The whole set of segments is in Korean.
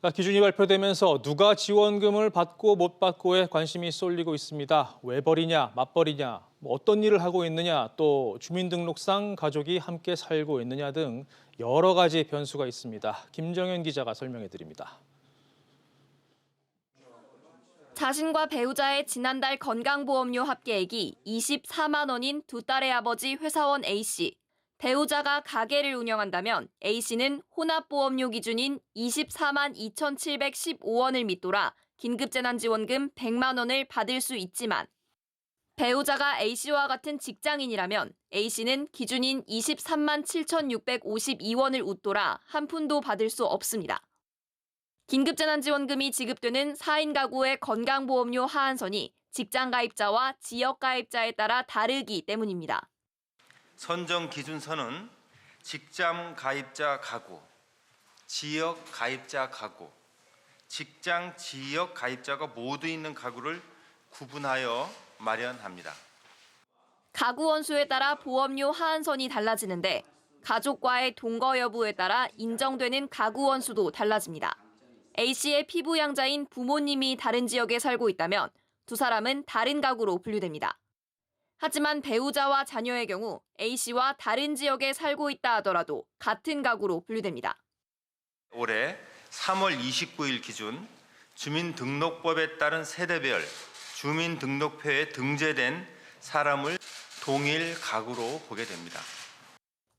자, 기준이 발표되면서 누가 지원금을 받고 못 받고에 관심이 쏠리고 있습니다. 왜 버리냐, 맞벌이냐, 뭐 어떤 일을 하고 있느냐, 또 주민등록상 가족이 함께 살고 있느냐 등 여러 가지 변수가 있습니다. 김정현 기자가 설명해 드립니다. 자신과 배우자의 지난달 건강보험료 합계액이 24만 원인 두 딸의 아버지 회사원 A씨. 배우자가 가게를 운영한다면 A씨는 혼합보험료 기준인 24만 2,715원을 밑돌아 긴급재난지원금 100만 원을 받을 수 있지만 배우자가 A씨와 같은 직장인이라면 A씨는 기준인 23만 7,652원을 웃돌아 한 푼도 받을 수 없습니다. 긴급재난지원금이 지급되는 4인 가구의 건강보험료 하한선이 직장가입자와 지역가입자에 따라 다르기 때문입니다. 선정 기준선은 직장 가입자 가구, 지역 가입자 가구, 직장 지역 가입자가 모두 있는 가구를 구분하여 마련합니다. 가구 원수에 따라 보험료 하한선이 달라지는데 가족과의 동거 여부에 따라 인정되는 가구 원수도 달라집니다. A씨의 피부 양자인 부모님이 다른 지역에 살고 있다면 두 사람은 다른 가구로 분류됩니다. 하지만 배우자와 자녀의 경우 A씨와 다른 지역에 살고 있다 하더라도 같은 가구로 분류됩니다. 올해 3월 29일 기준 주민등록법에 따른 세대별 주민등록표에 등재된 사람을 동일 가구로 보게 됩니다.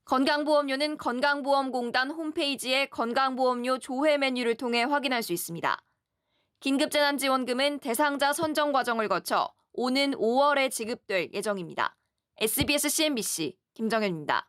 건강보험료는 건강보험공단 홈페이지의 건강보험료 조회 메뉴를 통해 확인할 수 있습니다. 긴급재난지원금은 대상자 선정 과정을 거쳐 오는 5월에 지급될 예정입니다. SBS CNBC 김정현입니다.